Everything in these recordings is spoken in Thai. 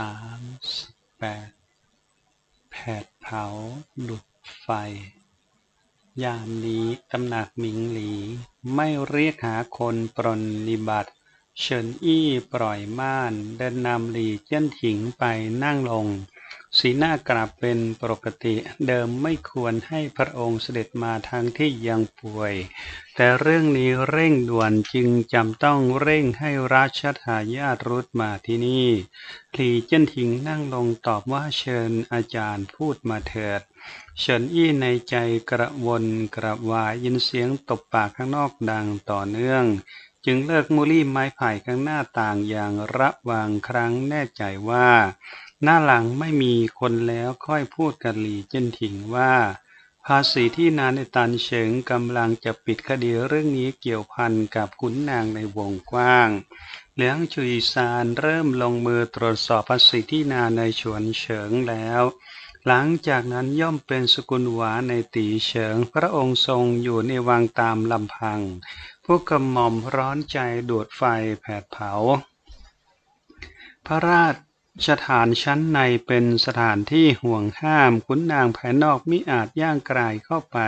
สามสิบแปดแผดเผาหลุดไฟ ยามนี้ตำหนักหมิงหลี ไม่เรียกหาคนปรนนิบัติ เฉินอี้ปล่อยม่าน เดินนำหลีเจี้ยนถิงไปนั่งลง สีหน้ากลับเป็นปกติ เดิมไม่ควรให้พระองค์เสด็จมาทางที่ยังป่วย แต่เรื่องนี้เร่งด่วนจึงจำต้องเร่งให้ราชทายาทรุดมาที่นี่หลีเจี้นถิงนั่งลงตอบว่าเชิญอาจารย์พูดมาเถิด เฉินอี้ในใจกระวนกระวายยินเสียงตบปากข้างนอกดังต่อเนื่องจึงเลิกมูลี่ไม้ไผ่ข้างหน้าต่างอย่างระวังครั้งแน่ใจว่า หน้าหลังไม่มีคนแล้วค่อยพูดกับหลีเจิ้นถิงว่า ภาษีที่นานในตันเฉิงกำลังจะปิดคดีเรื่องนี้เกี่ยวพันกับขุนนางในวงกว้างเหลียงชุยซานเริ่มลงมือตรวจสอบภาษีที่นาในชวนเฉิงแล้ว หลังจากนั้นย่อมเป็นสกุลหวาในตีเฉิง พระองค์ทรงอยู่ในวังตามลำพังพวกกระหม่อมร้อนใจดูดไฟแผดเผา พระราช ฐานชั้นในเป็นสถานที่ห่วงห้ามขุนนางภายนอกมิอาจย่างกลายเข้าไป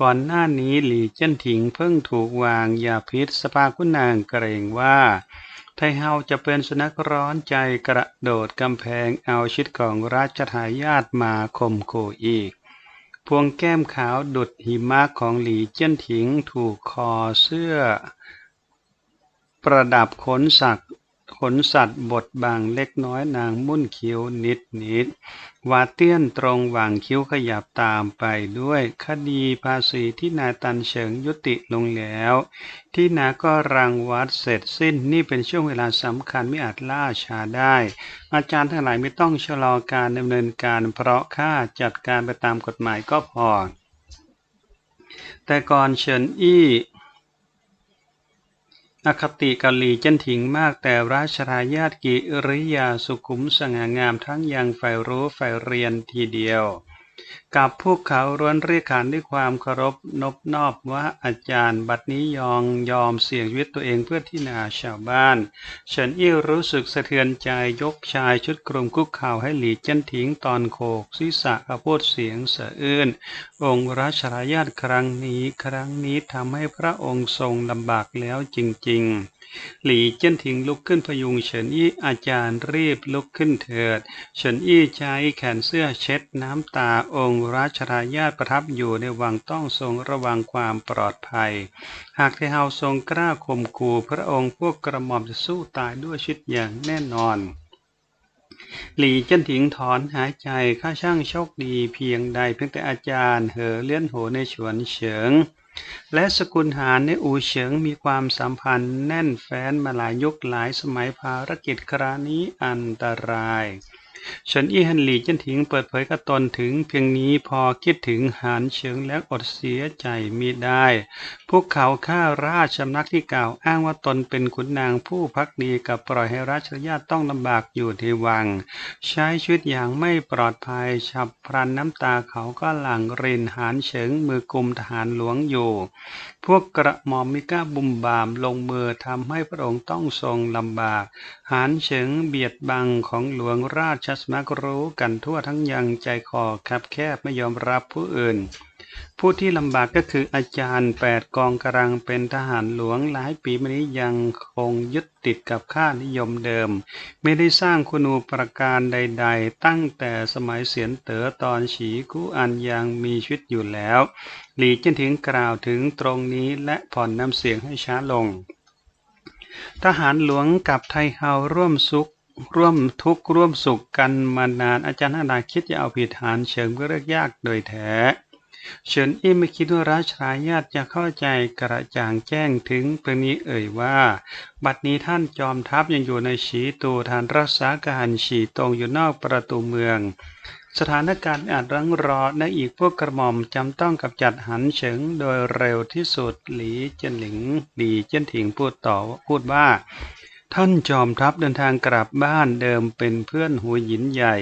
ก่อนหน้านี้หลีเจิ้นถิงเพิ่งถูกวางยาพิษสภาขุนนางเกรงว่าไทเฮาจะเป็นสุนัขร้อนใจกระโดดกำแพงเอาชิดของราชทายาทมาข่มขู่อีก พวงแก้มขาวดุดหิมะของหลีเจี้นถิงถูกคอเสื้อ ประดับขนสัก ขนสัตว์บดบางเล็กน้อยนางมุ่นคิ้วนิดนิดวาเตี้ยนตรงหว่างคิ้วขยับตามไปด้วยคดีภาษีที่นายตันเฉิงยุติลงแล้ว ที่นาก็รังวัดเสร็จสิ้นนี่เป็นช่วงเวลาสำคัญไม่อาจล่าช้าได้ อาจารย์ทั้งหลายไม่ต้องชะลอการดำเนินการเพราะข้าจัดการไปตามกฎหมายก็พอแต่ก่อนเฉินอี้ อคติกาลีเจนถิงมากแต่ราชทายาทกิริยาสุขุมสง่างามทั้งยังใฝ่รู้ใฝ่เรียนทีเดียว กับพวกเขาร้วนเรียกขานด้วยความเคารพนบนอบว่าอาจารย์บัดนี้ยองยอมเสี่ยงชีวิตตัวเองเพื่อที่นาชาวบ้านเฉินอี้รู้สึกสะเทือนใจยกชายชุดกลุ่มคุกเข่าให้หลีเจ้นถิงตอนโขกศีรษะกระโพดเสียงสะอื้นองค์ราชทายาทครั้งนี้ครั้งนี้ทำให้พระองค์ทรงลำบากแล้วจริง ๆ หลี่เจิ้นถิงลุกขึ้นพยุงเฉินอี้อาจารย์รีบลุกขึ้นเถิด เฉินอี้ใช้แขนเสื้อเช็ดน้ำตาองค์ราชทายาทประทับอยู่ในวังต้องทรงระวังความปลอดภัย หากเทเฮาทรงกล้าข่มขู่พระองค์พวกกระหม่อมจะสู้ตายด้วยชิดอย่างแน่นอนหลี่เจิ้นถิงถอนหายใจข้าช่างโชคดีเพียงใดเพียงแต่อาจารย์เหอเลี้ยนโหในชวนเฉิง และสกุลหารในอูเฉิงมีความสัมพันธ์แน่นแฟ้นมาหลายยุคหลายสมัย ภารกิจครานี้อันตราย เฉินอี้ฮันหลีเจิ้นถิงเปิดเผยกับตนถึงเพียงนี้พอคิดถึงหานเฉิงแล้วอดเสียใจมิได้ พวกเขาข้าราชสำนักที่กล่าวอ้างว่าตนเป็นขุนนางผู้พักดีกับปล่อยให้ราชญาติต้องลำบากอยู่ที่วัง ใช้ชีวิตอย่างไม่ปลอดภัยฉับพลันน้ำตาเขาก็หลั่งรินหานเฉิงมือกุมทหารหลวงอยู่ พวกกระหม่อมมิกล้าบุมบามลงมือทำให้พระองค์ต้องทรงลำบาก หานเฉิงเบียดบังของหลวงราชสมักรู้กันทั่วทั้งยังใจคอคับแคบไม่ยอมรับผู้อื่น ผู้ที่ลำบากก็คืออาจารย์แปดกองกำลังเป็นทหารหลวงหลายปีมานี้ยังคงยึดติดกับค่านิยมเดิม ไม่ได้สร้างคุณูปการใด ๆ ตั้งแต่สมัยเสียนเต๋อตอนฉีกู้อันยังมีชีวิตอยู่แล้ว หลีเจิ้นถิงกล่าวถึงตรงนี้และผ่อนน้ำเสียงให้ช้าลง ทหารหลวงกับไทเฮาร่วมสุขร่วมทุกข์ร่วมสุขกันมานานอาจารย์นาดาคิดจะเอาผิดฐานเชิงก็เลือกยากโดยแท้ เฉินอี้ไม่คิดว่าราชทายาทจะเข้าใจกระจ่างแจ้งถึงเรื่องนี้เอ่ยว่า บัดนี้ท่านจอมทัพยังอยู่ในฉีตูฐานรักษาการฉีตรงอยู่นอกประตูเมือง สถานการณ์อาจรังรอและอีกพวกกระหม่อมจำต้องกับจัดหันเฉิงโดยเร็วที่สุดหลีเจินหลิงหลีเจินถิงพูดต่อพูดว่า ท่านจอมทัพเดินทางกลับบ้านเดิมเป็นเพื่อนหัวหยินใหญ่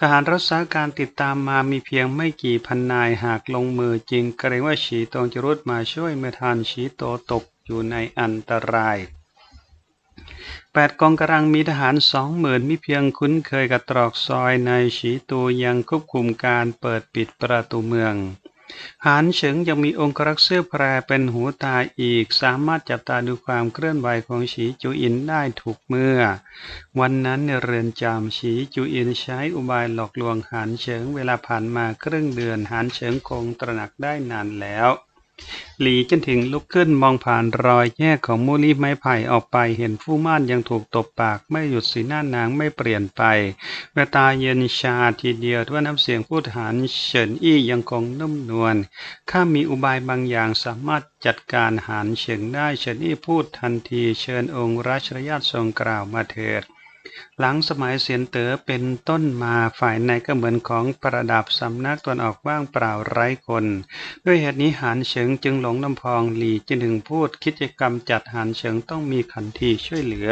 ทหารรักษาการติดตามมามีเพียงไม่กี่พันนายหากลงมือจริงเกรงว่าฉีตงจะรุดมาช่วยเมื่อทานฉีโตตกอยู่ในอันตรายแปดกองกำลังมีทหารสองหมื่นมิเพียงคุ้นเคยกับตรอกซอยในฉีตูยังควบคุมการเปิดปิดประตูเมือง หานเฉิงยังมีองครักษ์เสื้อแพรเป็นหูตาอีก สามารถจับตาดูความเคลื่อนไหวของฉีจูอินได้ถูกเมื่อ วันนั้นในเรือนจำฉีจูอินใช้อุบายหลอกลวงหานเฉิงเวลาผ่านมาครึ่งเดือนหานเฉิงคงตระหนักได้นานแล้ว หลีจนถึงลุกขึ้นมองผ่านรอยแยกของมูลีไม้ไผ่ออกไปเห็นผู้ม่านยังถูกตบปากไม่หยุดสีหน้านางไม่เปลี่ยนไปแววตาเย็นชาทีเดียวว่าน้ำเสียงพูดหานเฉินอี้ยังคงนุ่มนวลข้ามีอุบายบางอย่างสามารถจัดการหานเฉิงได้เฉินอี้พูดทันทีเชิญองค์ราชรยาททรงกล่าวมาเถิด หลังสมัยเสียนเต๋อเป็นต้นมาฝ่ายในก็เหมือนของประดับสำนักตนออกว่างเปล่าไร้คน ด้วยเหตุนี้หานเฉิงจึงหลงลำพองหลีจึงถึงพูดกิจกรรมจัดหานเฉิงต้องมีขันทีช่วยเหลือ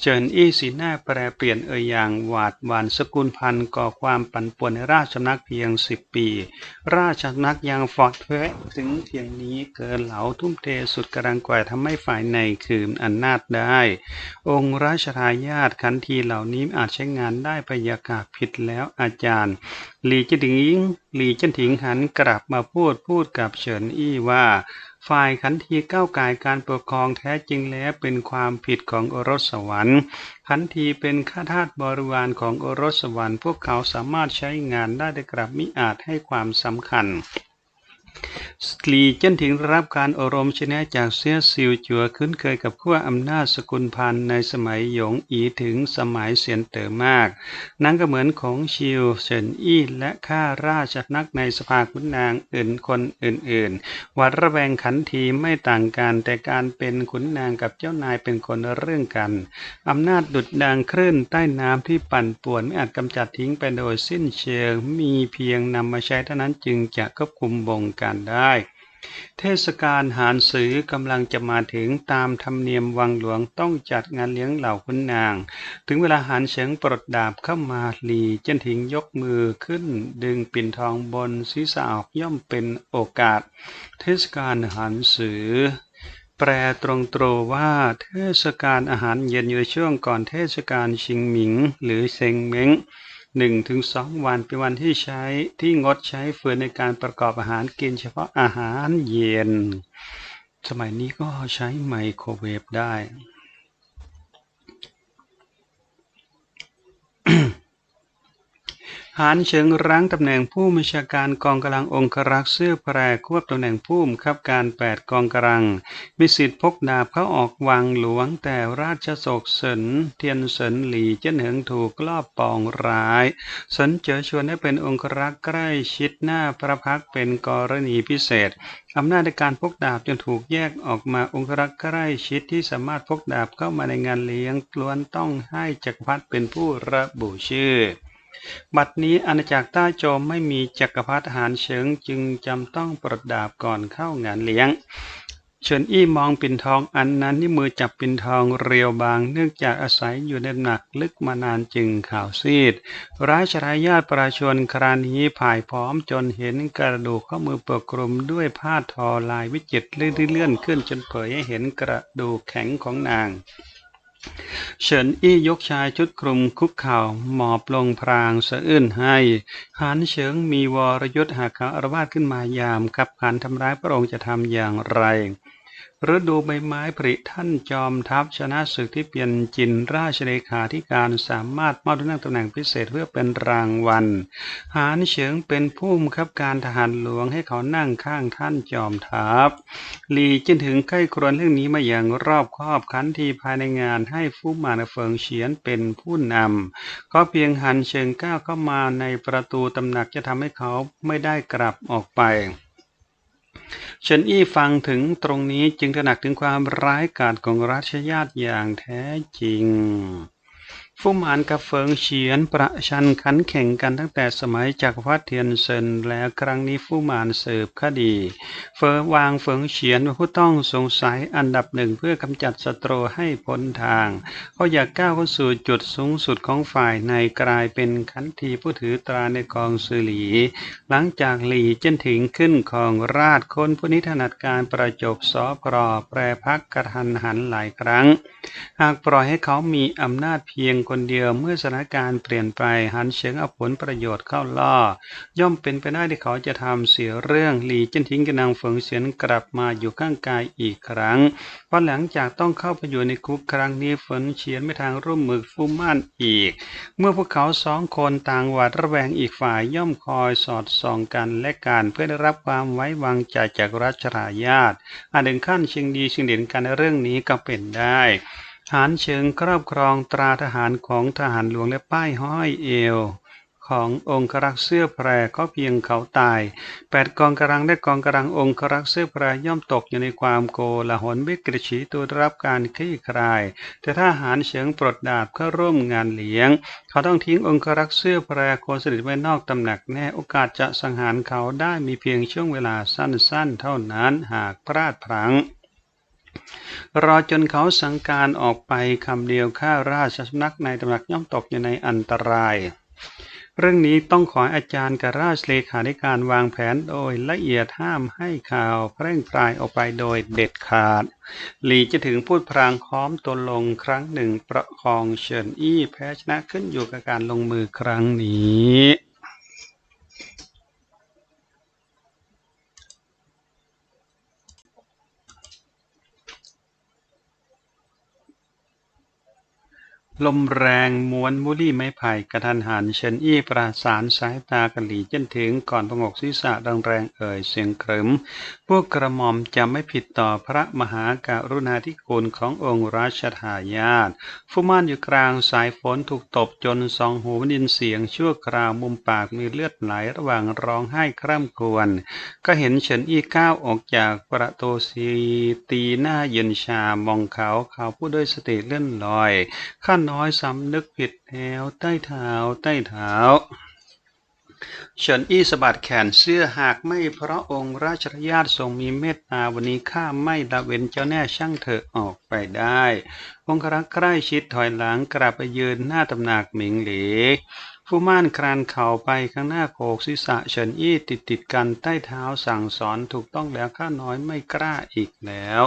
เฉินอี้สีหน้าแปรเปลี่ยนเอ่ยอย่างหวาดหวานสกุลพันก่อความปั่นป่วนในราชสำนักเพียงสิบปี ราชสำนักยังฟอดเฟ้ถึงเพียงนี้เกินเหลาทุ่มเทสุดกำลังกว่าทำให้ฝ่ายในคืนอำนาจได้ องค์ราชทายาทขันทีเหล่านี้อาจใช้งานได้พยากาศผิดแล้วอาจารย์ หลีจินถิงหลีจินถิงหันกลับมาพูดพูดกับเฉินอี้ว่าฝ่ายขันทีก้าวไก่การปกครองแท้จริงแล้วเป็นความผิดของโอรสสวรรค์ขันทีเป็นข้าทาสบริวารของโอรสสวรรค์ พวกเขาสามารถใช้งานได้แต่กลับมิอาจให้ความสำคัญ สตรีเจนถึงรับการอารมณ์ชนะจากเสียซิวจัวคุ้นเคยกับขั้วอำนาจสกุลพันธ์ในสมัยหยงอีถึงสมัยเสียนเต๋อมาก นั่นก็เหมือนของชิวเฉินอี้และข้าราชนักในสภาคุณนางอื่นคนอื่นๆวัดระแวงขันทีไม่ต่างกันแต่การเป็นขุนนางกับเจ้านายเป็นคนเรื่องกันอำนาจดุดดังคลื่นใต้น้ำที่ปั่นป่วนไม่อาจกำจัดทิ้งไปโดยสิ้นเชิงมีเพียงนำมาใช้เท่านั้นจึงจะควบคุมบงการได้ เทศกาลหารสือกำลังจะมาถึงตามธรรมเนียมวังหลวงต้องจัดงานเลี้ยงเหล่าคุณนาง ถึงเวลาหารเฉิงปลดดาบเข้ามาหลีเจนถิงยกมือขึ้น ดึงปิ่นทองบนศีรษะออกย่อมเป็นโอกาส เทศกาลหารสือแปลตรงตรว่าเทศกาลอาหารเย็นอยู่ในช่วงก่อนเทศกาลชิงหมิง หรือเซงเม้ง หนึ่งถึงสองวันเป็นวันที่ใช้ที่งดใช้ฟืนในการประกอบอาหารกินเฉพาะอาหารเย็น สมัยนี้ก็ใช้ไมโครเวฟได้ หานเฉิงรั้งตำแหน่งผู้บัญชาการกองกำลังองครักษ์เสื้อแพรควบตำแหน่งผู้บังคับการแปดกองกำลัง มีสิทธิพกดาบเข้าออกวังหลวงแต่ราชโศกเสนเทียนเสนหลี่เจิ้นเหิงถูกลอบปองร้าย สนเจอชวนให้เป็นองครักษ์ใกล้ชิดหน้าพระพักเป็นกรณีพิเศษอำนาจในการพกดาบจึงถูกแยกออกมาองครักษ์ใกล้ชิดที่สามารถพกดาบเข้ามาในงานเลี้ยงล้วนต้องให้จักรพรรดิเป็นผู้ระบุชื่อ บัดนี้อาณาจักรใต้โจมไม่มีจักรพรรดิหารเฉิง จึงจำต้องปลดดาบก่อนเข้างานเลี้ยง เฉินอี้มองปิ่นทองอันนั้นที่มือจับปิ่นทองเรียวบาง เนื่องจากอาศัยอยู่ในหนักลึกมานานจึงขาวซีด ราชทายาทประชนครานี้ผ่ายพร้อมจนเห็นกระดูกข้อมือเปกคลุมด้วยผ้าทอลายวิจิตรเลื่อนขึ้นจนเผยให้เห็นกระดูกแข็งของนาง เฉินอี้ยกชายชุดคลุมคุกเข่าหมอบลงพรางสะอื้นให้หานเฉิงมีวรยุทธ์หากเขาอารวาสขึ้นมายามขับขันทำร้ายพระองค์จะทำอย่างไร ฤดูใบไม้ผลิท่านจอมทัพชนะศึกที่เปลี่ยนจินราชเลขาธิการสามารถมอบตำแหน่งตำแหน่งพิเศษเพื่อเป็นรางวัล หานเฉิงเป็นผู้บังคับการทหารหลวงให้เขานั่งข้างท่านจอมทัพหลีจินถึงใกล้ครวญเรื่องนี้มาอย่างรอบคอบขันทีภายในงานให้ฟู่หมานเฟิงเฉียนเป็นผู้นำก็เพียงหันเชิงก้าวเข้ามาในประตูตำหนักจะทำให้เขาไม่ได้กลับออกไป เฉินอี้ฟังถึงตรงนี้จึงตระหนักถึงความร้ายกาจของรัชญาติอย่างแท้จริง ฟู่หมานกับเฟิงเฉียนประชันขันแข่งกันตั้งแต่สมัยจักรพรรดิเทียนเซินแล้วครั้งนี้ฟู่หมานสืบคดี เฟิงวางเฟิงเฉียนเป็นผู้ต้องสงสัยอันดับหนึ่งเพื่อกำจัดศัตรูให้พ้นทางเขาอยากก้าวเข้าสู่จุดสูงสุดของฝ่ายในกลายเป็นขันทีผู้ถือตราในกองซือหลี หลังจากหลีเจิ้นถิงขึ้นของราชคนผู้นี้ถนัดการประจบสอปรอแปรพักกระทันหันหลายครั้ง หากปล่อยให้เขามีอำนาจเพียงคนเดียวเมื่อสถานการณ์เปลี่ยนไปหันเฉียงเอาผลประโยชน์เข้าล่อ ย่อมเป็นไปได้ที่เขาจะทำเสียเรื่องหลีเจิ้นถิงกับนางเฟิงเฉียนกลับมาอยู่ข้างกายอีกครั้งเพราะหลังจากต้องเข้าไปอยู่ในคุกครั้งนี้เฟิงเฉียนไม่ทางร่วมมือฟู่ม่านอีก เมื่อพวกเขาสองคนต่างหวาดระแวงอีกฝ่ายย่อมคอยสอดส่องกันและการเพื่อได้รับความไว้วางใจจากรัชทายาทอาจถึงขั้นเชิงดีเชิงเด่นกันในเรื่องนี้ก็เป็นได้ หานเชิงครอบครองตราทหารของทหารหลวงและป้ายห้อยเอว ขององค์รักษ์เสื้อแพรก็เพียงเขาตายแปดกองกำลังและกองกำลังองค์รักษ์เสื้อแพรย่อมตกอยู่ในความโกลาหลวิกฤตฉีตัวรับการคลี่คลาย แต่ถ้าหารเฉิงปลดดาบเข้าร่วมงานเลี้ยง เขาต้องทิ้งองครักษ์เสื้อแพรโคนสนิทไว้นอกตำหนักแน่โอกาสจะสังหารเขาได้มีเพียงช่วงเวลาสั้นๆ เท่านั้นหากพลาดพลั้ง รอจนเขาสังการออกไปคำเดียวข้าราชสำนักในตำหนักย่อมตกอยู่ในอันตราย เรื่องนี้ต้องขออาจารย์กับราชเลขาธิการวางแผนโดยละเอียดห้ามให้ข่าวแพร่งพรายออกไปโดยเด็ดขาด หลีจะถึงพูดพรางค้อมตนลงครั้งหนึ่งประคองเฉินอี้แพ้ชนะขึ้นอยู่กับการลงมือครั้งนี้ ลมแรงม้วนมุลี่ไม้ไผ่กระทันหันเชนอี้ประสานสายตากะหลีจนถึงก่อนพงกศีรษะแรงแรงเอ่ยเสียงเคริมพวกกระหม่อมจะไม่ผิดต่อพระมหาการุณาธิคุณขององค์ราชทายาทฟุม่านอยู่กลางสายฝนถูกตบจนสองหูดินเสียงชั่วคราวมุมปากมีเลือดไหลระหว่างร้องไห้คร่ำครวญก็เห็นเฉินอี้ก้าวออกจากประตูสีตีหน้าเย็นชามองเขาเขาพูดด้วยสติเลื่อนลอยข้าน้อยสำนึกผิดแล้วใต้เท้าใต้เท้าเฉินอี้สะบัดแขนเสื้อหากไม่เพราะองค์ราชญาติทรงมีเมตตาวันนี้ข้าไม่ละเว้นเจ้าแน่ช่างเถอะออกไปได้ องครักษ์ใกล้ชิดถอยหลังกลับไปยืนหน้าตำหนักหมิงหลีผู้ม่านครานเข่าไปข้างหน้าโขกศีรษะเฉินอี้ติดติดกันใต้เท้าสั่งสอนถูกต้องแล้วข้าน้อยไม่กล้าอีกแล้ว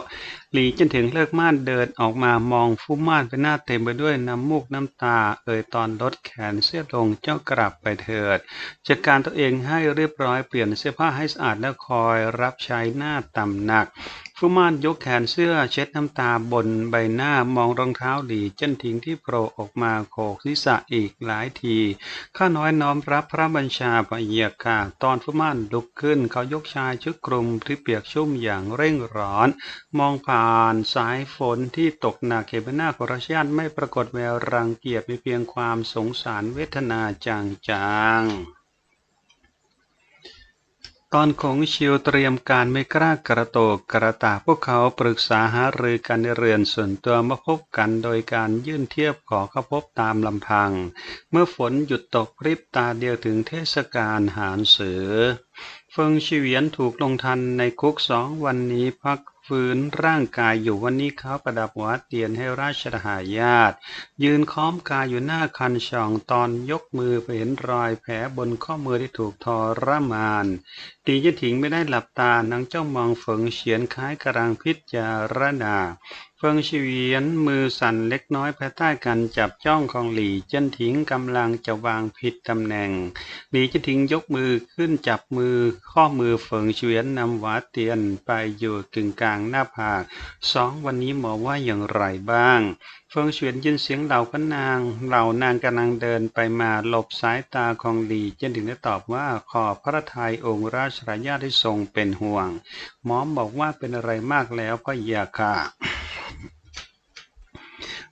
หลีจนถึงเลิกม่านเดินออกมามองฟู่ม่านเป็นหน้าเต็มไปด้วยน้ำมูกน้ำตา เอ่ยตอนลดแขนเสื้อลงเจ้ากลับไปเถิดจัดการตัวเองให้เรียบร้อยเปลี่ยนเสื้อผ้าให้สะอาดแล้วคอยรับใช้หน้าตำหนักฟู่ม่านยกแขนเสื้อเช็ดน้ำตาบนใบหน้ามองรองเท้าหลีจนทิ้งที่โผล่ออกมาโขกศีรษะอีกหลายที ข้าน้อยน้อมรับพระบัญชาพระเยียกาตอนฟู่ม่านลุกขึ้นเขายกชายชุดกลุ่มที่เปียกชุ่มอย่างเร่งร้อน มองผ่านสายฝนที่ตกหนักเขบหน้าของราชญาติไม่ปรากฏแววรังเกียจมีเพียงความสงสารเวทนาจางๆ ตอนของชิวเตรียมการไม่กล้ากระโตกกระตาพวกเขาปรึกษาหารือกันในเรือนส่วนตัวมาพบกันโดยการยื่นเทียบขอเข้าพบตามลำพัง เมื่อฝนหยุดตกพริบตาเดียวถึงเทศกาลหารเสือเฟิงชีเวียนถูกลงทันในคุกสองวันนี้พัก ฟื้นร่างกายอยู่วันนี้เขาประดับหัวเตียนให้ราชทหายาต ยืนค้อมกายอยู่หน้าคันช่องตอนยกมือไปเห็นรอยแผลบนข้อมือที่ถูกทรมานตีจะถิงไม่ได้หลับตานางเจ้ามองฝงเฉียนคล้ายกระรังพิจารณา เฟิงเฉียนมือสั่นเล็กน้อยภายใต้การจับจ้องของหลี่เจิ้นถิงกำลังจะวางผิดตำแหน่ง หลี่เจิ้นถิงยกมือขึ้นจับมือข้อมือเฟิงเฉียนนำหวาเตียนไปอยู่กึ่งกลางหน้าผากสองวันนี้หมอว่าอย่างไรบ้าง เฟิงเฉียนยินเสียงเหล่าพนาง เหล่านางกำลังเดินไปมาหลบสายตาของหลี่เจิ้นถิงได้ตอบว่าขอพระทัยองค์ราชรายาที่ทรงเป็นห่วง หมอบอกว่าเป็นอะไรมากแล้วก็อยาค่ะ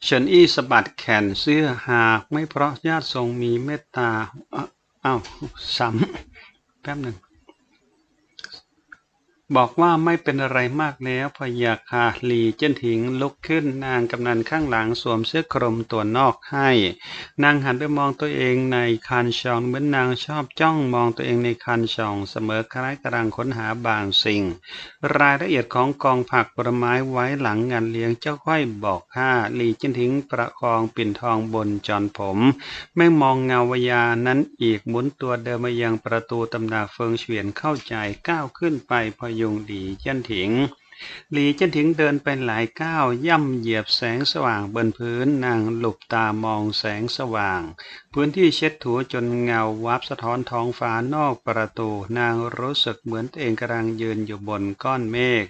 เฉินอี้สะบัดแขนเสื้อหากไม่เพราะญาติทรงมีเมตตาเอ้าอ้าวซ้ำแป๊บหนึ่ง บอกว่าไม่เป็นอะไรมากแล้วพยาคาหลีเจิ้นถิงลุกขึ้นนางกำนันข้างหลังสวมเสื้อคลุมตัวนอกให้ นางหันไปมองตัวเองในคันชองเหมือนนางชอบจ้องมองตัวเองในคันชองเสมอคล้ายกำลังค้นหาบางสิ่ง รายละเอียดของกองผักผลไม้ไว้หลังงานเลี้ยงเจ้าค่อยบอกข้าหลีเจิ้นถิงประคองปิ่นทองบนจอนผม ไม่มองเงาวิญานั้นอีกหมุนตัวเดินมายังประตูตำนักเฟิงเฉียนเข้าใจก้าวขึ้นไปพยงหลีเจิ้นถิงหลีเจิ้นถิงเดินไปหลายก้าวย่ำเหยียบแสงสว่างบนพื้นนางหลบตามองแสงสว่าง พื้นที่เช็ดถูจนเงาวับสะท้อนท้องฟ้านอกประตู นางรู้สึกเหมือนตัวเองกำลังยืนอยู่บนก้อนเมฆ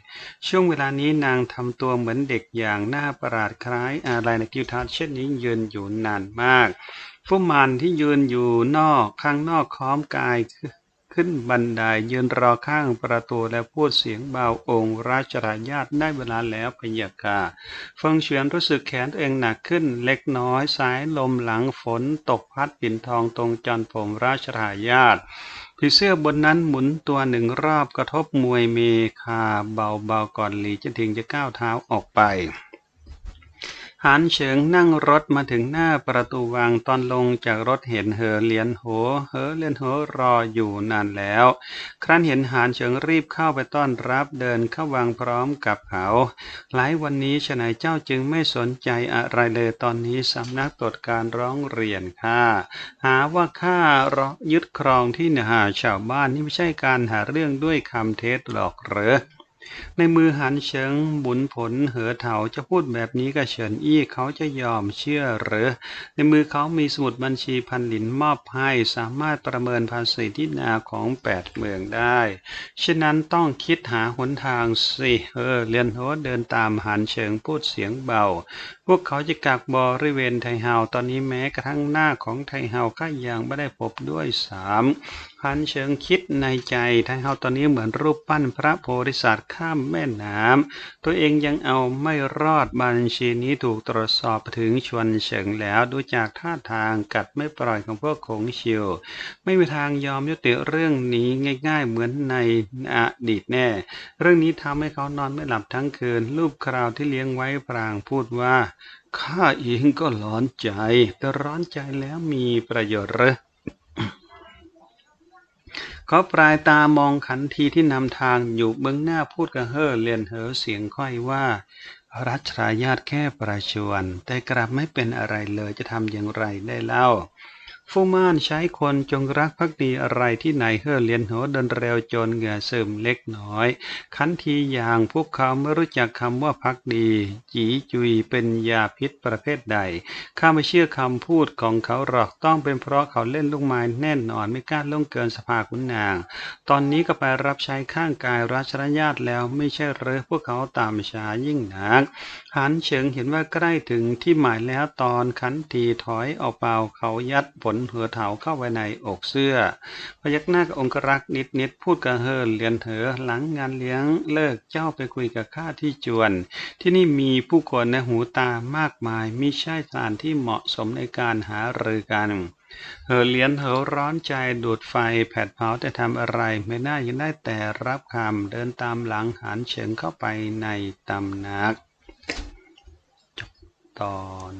ช่วงเวลานี้นางทำตัวเหมือนเด็กอย่างน่าประหลาดคล้ายอะไรในทิวทัศน์เช่นนี้ยืนอยู่นานมากผู้มันที่ยืนอยู่นอกข้างนอกค้อมกาย ขึ้นบันไดยืนรอข้างประตูและพูดเสียงเบาองค์ราชรายาตได้เวลาแล้วพยะค่ะเฟิงเฉียนรู้สึกแขนตัวเองหนักขึ้นเล็กน้อยสายลมหลังฝนตกพัดปิ่นทองตรงจอนผมราชรายาตผีเสื้อบนนั้นหมุนตัวหนึ่งรอบกระทบมวยเมคาเบาๆก่อนหลีจะถึงจะก้าวเท้าออกไป หานเฉิงนั่งรถมาถึงหน้าประตูวังตอนลงจากรถเห็นเหอเหลียนโหเหอเหลียนโหรออยู่นานแล้ว ครั้นเห็นหานเฉิงรีบเข้าไปต้อนรับเดินเข้าวังพร้อมกับเขา หลายวันนี้ฉนัยเจ้าจึงไม่สนใจอะไรเลยตอนนี้สำนักตรวจการร้องเรียนข้าหาว่าข้ายึดครองที่หาชาวบ้านนี่ไม่ใช่การหาเรื่องด้วยคำเท็จหรอกเหรอ ในมือหันเฉิงบุญผลเหอเถาจะพูดแบบนี้กับเฉินอี้เขาจะยอมเชื่อหรือ ในมือเขามีสมุดบัญชีพันหลินมอบให้สามารถประเมินภาษีที่นาของแปดเมืองได้ฉะนั้นต้องคิดหาหนทางสิเออเรียนโฮเดินตามหันเฉิงพูดเสียงเบา พวกเขาจะกักบริเวณไทเฮาตอนนี้แม้กระทั่งหน้าของไทเฮาก็ยังไม่ได้พบด้วยสามหันเฉิงคิดในใจไทเฮาตอนนี้เหมือนรูปปั้นพระโพธิสัตว์ข้ามแม่น้ำตัวเองยังเอาไม่รอดบัญชีนี้ถูกตรวจสอบถึงชวนเฉิงแล้วดูจากท่าทางกัดไม่ปล่อยของพวกคงชิว ไม่มีทางยอมยุติเรื่องนี้ง่าย ๆ เหมือนในอดีตแน่ เรื่องนี้ทำให้เขานอนไม่หลับทั้งคืนรูปคราวที่เลี้ยงไว้พรางพูดว่า ข้าเองก็ร้อนใจ แต่ร้อนใจแล้วมีประโยชน์หรือเขาปลายตามองขันทีที่นำทางอยู่เบื้องหน้าพูดกับเฮ่อเลียนเหอเสียงค่อยว่า รัชรายาตแค่ประชวน แต่กลับไม่เป็นอะไรเลยจะทำอย่างไรได้เล่า ฟูม่านใช้คนจงรักภักดีอะไรที่ไหนเฮ่อเลียนโหเดินเร็วจนเหงื่อซึมเล็กน้อยขันทีอย่างพวกเขาไม่รู้จักคำว่าพักดี จีจุยเป็นยาพิษประเภทใด ข้าไม่เชื่อคำพูดของเขาหรอกต้องเป็นเพราะเขาเล่นลูกไม้แน่นอนไม่กล้าล่วงเกินสภาขุนนาง ตอนนี้ก็ไปรับใช้ข้างกายราชญาติแล้วไม่ใช่เหรือพวกเขาตามชายิ่งนักหันเฉิงเห็นว่าใกล้ถึงที่หมายแล้วตอนขันทีถอยออกเปล่าเขายัดผลหัวเถาเข้าไวในอกเสื้อ พยักหน้ากับองครักษ์นิดนิดๆพูดกับเฮอเลียนเถอหลังงานเลี้ยงเลิกเจ้าไปคุยกับข้าที่จวน ที่นี่มีผู้คนในหูตามากมายมิใช่สถานที่เหมาะสมในการหารือกันเฮอเลียนเหอร้อนใจดูดไฟแผดเผาแต่ทำอะไรไม่ได้ยังได้แต่รับคำเดินตามหลังหันเฉิงเข้าไปในตำหนัก จบตอน